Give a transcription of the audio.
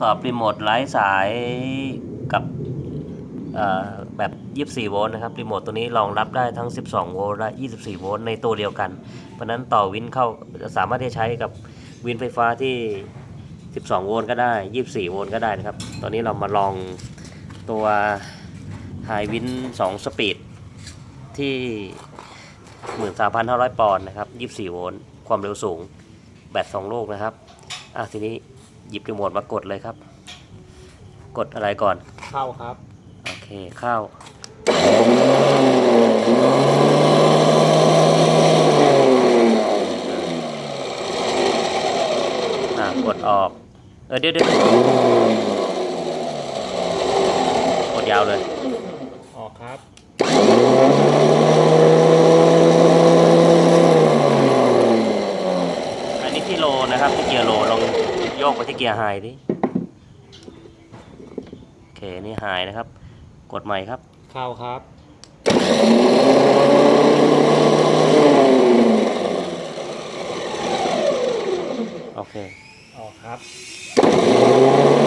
สอบรีโมทไร้สายกับแบบ 24 โวลต์นะครับ รีโมทตัวนี้รองรับได้ทั้ง 12 โวลต์และ 24 โวลต์ในตัวเดียวกัน เพราะฉะนั้นต่อวินเข้าสามารถที่จะใช้กับวินไฟฟ้าที่ 12 โวลต์ก็ได้ 24 โวลต์ก็ได้นะครับ ตอนนี้เรามาลองตัวไฮวิน2สปีดที่ 13,500 ปอนด์นะครับ 24 โวลต์ ความเร็วสูง แบต 2 ลูกนะครับ อะทีนี้ หยิบรีโมทมากดเลยครับ กดอะไรก่อน เข้าครับ โอเคเข้า อะกดออก เออเดี๋ยวเดี๋ยวกดยาวเลย ออกครับ อันนี้ ที่โลนะครับที่เกียร์โลลองโยกไปที่เกียร์ไฮดิโอเคนี่ไฮนะครับ กดใหม่ครับเข้าครับโอเคออกครับผ่านครับ